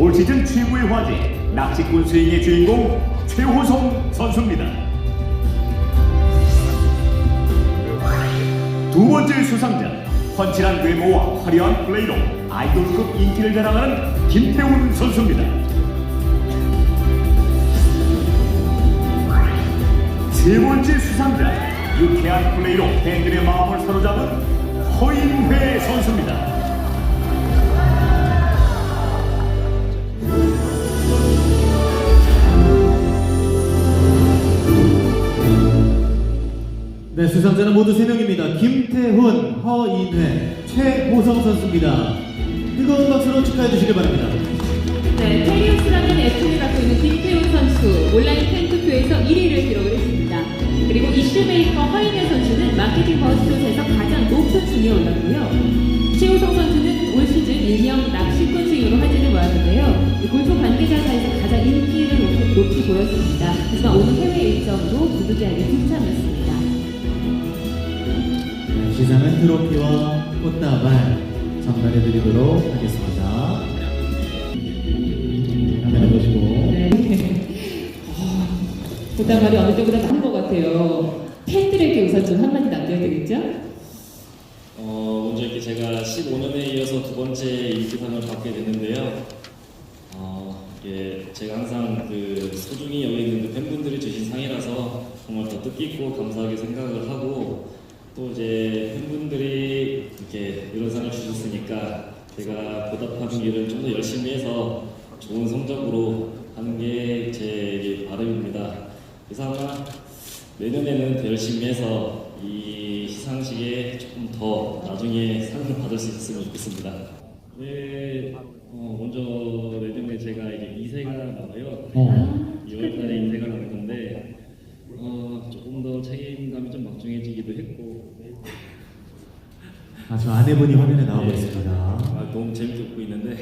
올 시즌 최고의 화제 낚시꾼 스윙의 주인공 최호성 선수입니다. 두 번째 수상자 훤칠한 외모와 화려한 플레이로 아이돌급 인기를 자랑하는 김태훈 선수입니다. 세 번째 수상자 유쾌한 플레이로 팬들의 마음을 사로잡은 허인회 선수입니다. 네, 수상자는 모두 3명입니다. 김태훈, 허인회, 최호성 선수입니다. 뜨거운 박수로 축하해 주시기 바랍니다. 네, 테리우스라는 애칭을 갖고 있는 김태훈 선수 온라인 팬투표에서 1위를 기록을 했습니다. 그리고 이슈메이커 허인혜 선수는 마케팅 버스트에서 가장 높은 순위에 올랐고요. 최우성 선수는 올 시즌 일명 낚시꾼 스윙으로 화제를 모았는데요. 이 골프 관계자 사이에서 가장 인기를 높이, 높이 보였습니다. 하지만 오늘 해외 일정으로 부득이하게 불참했습니다. 네, 시상은 트로피와 꽃다발 전달해 드리도록 하겠습니다. 카메라 보시고. 네. 부담말이 어느 정도 많은 것 같아요. 팬들에게 우선 좀 한마디 남겨야 되겠죠? 어, 먼저 이렇게 제가 15년에 이어서 두 번째 인기상을 받게 됐는데요. 어, 이게 제가 항상 그 소중히 여기는 그 팬분들이 주신 상이라서 정말 더 뜻깊고 감사하게 생각을 하고 또 이제 팬분들이 이렇게 이런 상을 주셨으니까 제가 보답하는 일을 좀 더 열심히 해서 좋은 성적으로 하는 게 제 바람입니다. 그래서 아마 내년에는 더 열심히 해서 이 시상식에 조금 더 나중에 상을 받을 수 있었으면 좋겠습니다. 네, 어, 먼저 내년에 제가 이제 2세가 나와요. 어. 2월달에 인쇄가 나는 건데 어, 조금 더 책임감이 좀 막중해지기도 했고 아, 저 아내분이 화면에 나오고 네. 있습니다. 아, 너무 재밌게 웃고 있는데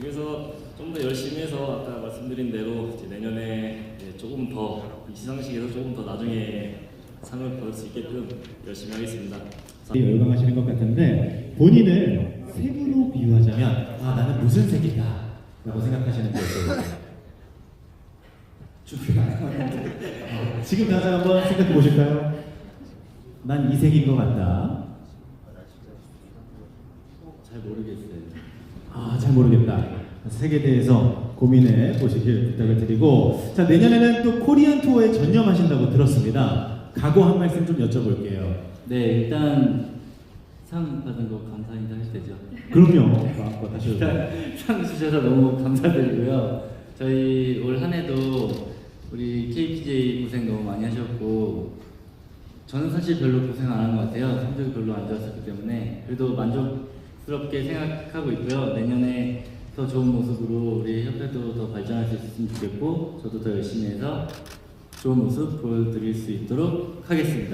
그래서 좀 더 열심히 해서 아까 말씀드린 대로 이제 내년에 이제 조금 더이 시상식에서 조금 더 나중에 상을 받을 수 있게끔 열심히 하겠습니다. 열광하시는 것 같은데 본인을 색으로 비유하자면 아 나는 무슨 색이다 라고 생각하시는 거죠 어, 지금 당장 한번 생각해 보실까요? 난 이 색인 것 같다 잘 모르겠어요. 아 잘 모르겠다 색에 대해서 고민해 보시길 부탁을 드리고 자 내년에는 또 코리안 투어에 전념하신다고 들었습니다 각오 한 말씀 좀 여쭤볼게요 네, 일단 상 받은 거 감사 인사해도 되죠. 그럼요 마음껏 하셔도 돼요 일단 상 주셔서 너무 감사드리고요. 저희 올 한 해도 우리 KPJ 고생 너무 많이 하셨고 저는 사실 별로 고생 안 한 것 같아요. 성적이 별로 안 좋았었기 때문에 그래도 만족 스럽게 생각하고 있고요. 내년에 더 좋은 모습으로 우리 협회도 더 발전할 수 있었으면 좋겠고 저도 더 열심히 해서 좋은 모습 보여드릴 수 있도록 하겠습니다.